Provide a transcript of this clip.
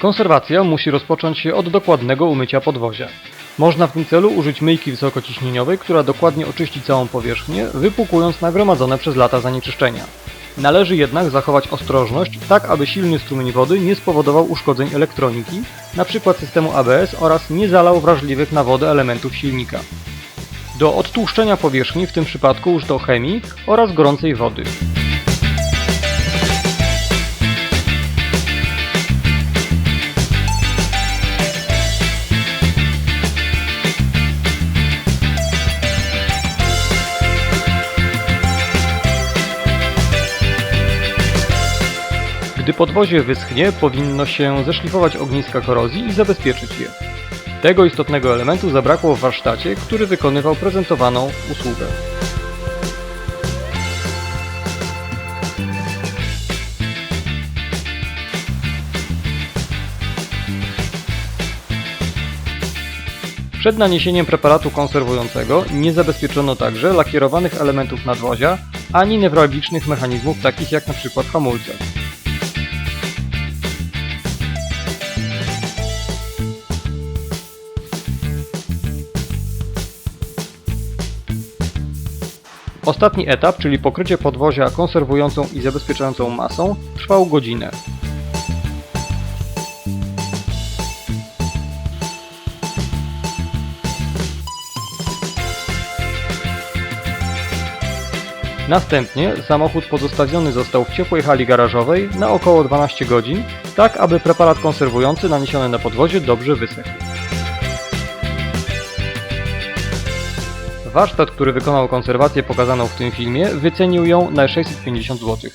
Konserwacja musi rozpocząć się od dokładnego umycia podwozia. Można w tym celu użyć myjki wysokociśnieniowej, która dokładnie oczyści całą powierzchnię, wypłukując nagromadzone przez lata zanieczyszczenia. Należy jednak zachować ostrożność, tak aby silny strumień wody nie spowodował uszkodzeń elektroniki, np. systemu ABS oraz nie zalał wrażliwych na wodę elementów silnika. Do odtłuszczenia powierzchni w tym przypadku użyto chemii oraz gorącej wody. Gdy podwozie wyschnie, powinno się zeszlifować ogniska korozji i zabezpieczyć je. Tego istotnego elementu zabrakło w warsztacie, który wykonywał prezentowaną usługę. Przed naniesieniem preparatu konserwującego nie zabezpieczono także lakierowanych elementów nadwozia ani newralgicznych mechanizmów takich jak np. hamulce. Ostatni etap, czyli pokrycie podwozia konserwującą i zabezpieczającą masą, trwał godzinę. Następnie samochód pozostawiony został w ciepłej hali garażowej na około 12 godzin, tak aby preparat konserwujący naniesiony na podwozie dobrze wysechł. Warsztat, który wykonał konserwację pokazaną w tym filmie, wycenił ją na 650 zł.